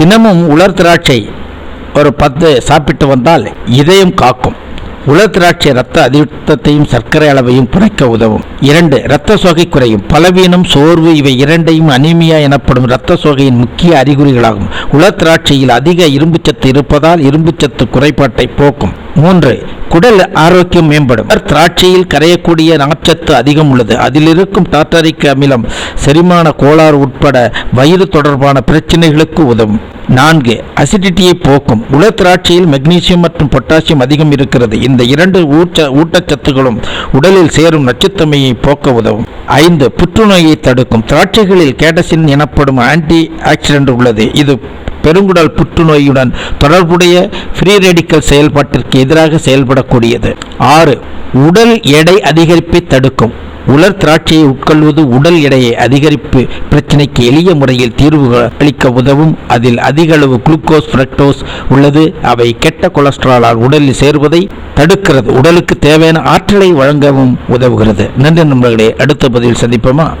தினமும் உலர் திராட்சை ஒரு பத்து சாப்பிட்டு வந்தால் இதயம் காக்கும். உலர் திராட்சை ரத்த அதிர்த்தத்தையும் சர்க்கரை அளவையும் குறைக்க உதவும். இரண்டு இரத்த சோகை குறையும். பலவீனம் சோர்வு இவை இரண்டையும் அனிமியா எனப்படும் இரத்த சோகையின் முக்கிய அறிகுறிகளாகும். உலர் திராட்சையில் அதிக இரும்புச்சத்து இருப்பதால் இரும்புச்சத்து குறைபாட்டை போக்கும். மூன்று குடல் ஆரோக்கியம் மேம்படும். திராட்சையில் கரையக்கூடிய நார்ச்சத்து அதிகம் உள்ளது. அதில் இருக்கும் டார்டாரிக் அமிலம் செரிமான கோளாறு உட்பட வயிறு தொடர்பான பிரச்சனைகளுக்கு உதவும். நான்கு அசிடிட்டியை போக்கும். உலர் திராட்சையில் மெக்னீசியம் மற்றும் பொட்டாசியம் அதிகம் இருக்கிறது. இந்த இரண்டு ஊட்ட ஊட்டச்சத்துகளும் உடலில் சேரும் நச்சுத்தன்மையை போக்க உதவும். ஐந்து புற்றுநோயை தடுக்கும். திராட்சைகளில் கேட்டசின் எனப்படும் ஆன்டி ஆக்சிடென்ட் உள்ளது. இது பெருங்குடல் புற்றுநோயுடன் தொடர்புடைய ஃப்ரீ ரெடிக்கல் செயல்பாட்டிற்கு எதிராக செயல்படக்கூடியது. ஆறு உடல் எடை அதிகரிப்பை தடுக்கும். உலர் திராட்சையை உட்கொள்வது உடல் எடையை அதிகரிப்பு பிரச்சனைக்கு எளிய முறையில் தீர்வு அளிக்க உதவும். அதில் அதிக அளவு குளுக்கோஸ் ஃப்ரக்டோஸ் உள்ளது. அவை கெட்ட கொலஸ்ட்ராலால் உடலில் சேர்வதை தடுக்கிறது. உடலுக்கு தேவையான ஆற்றலை வழங்கவும் உதவுகிறது. நன்றி நண்பர்களே அடுத்த பதிவில் சந்திப்போமா?